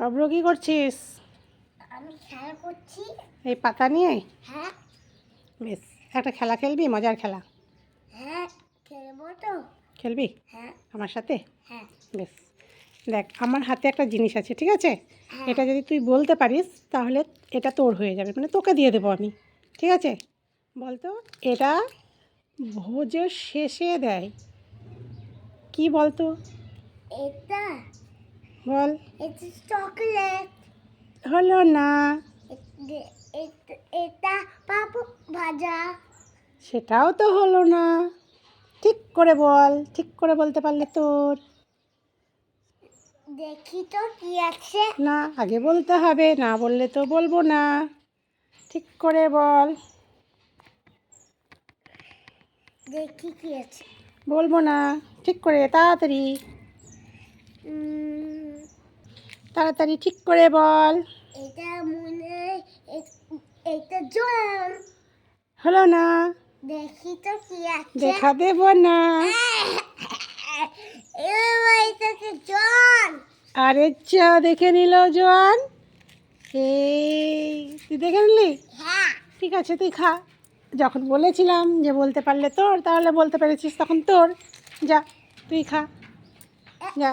অব্র কি করছিস? আমি খেলা করছি। এই পাতা নিয়ে? হ্যাঁ। বেশ একটা খেলা খেলবি? মজার খেলা? হ্যাঁ খেলব তো। খেলবি? হ্যাঁ। আমার সাথে? হ্যাঁ। বেশ দেখ আমার হাতে একটা জিনিস আছে ঠিক আছে? হ্যাঁ। এটা যদি তুই বলতে পারিস তাহলে এটা তোর হয়ে যাবে মানে তোকে দিয়ে দেবো আমি ঠিক আছে? বলতো এটা ভোজের শেষে দেয়। কি বলতো? বল। এটা চকলেট হলো না। এটা পাপু ভাজা। সেটাও তো হলো না। ঠিক করে বল ঠিক করে বলতে পারলে তোর দেখি তো কি আছে। না আগে বলতে হবে না বললে তো বলব না। ঠিক করে বল। দেখি কি আছে। বলব না ঠিক করে তাড়াতাড়ি। তাড়াতাড়ি ঠিক করে বল। এটা মনে এটা জল হলো না। দেখি তো কি আছে। দেখা দেব না। জল আরে চা দেখে নিল জোয়ান। এই তুই দেখে নিলি? হ্যাঁ। ঠিক আছে তুই খা। যখন বলেছিলাম যে বলতে পারলে তোর তাহলে বলতে পেরেছিস তখন তোর। যা তুই খা। যা।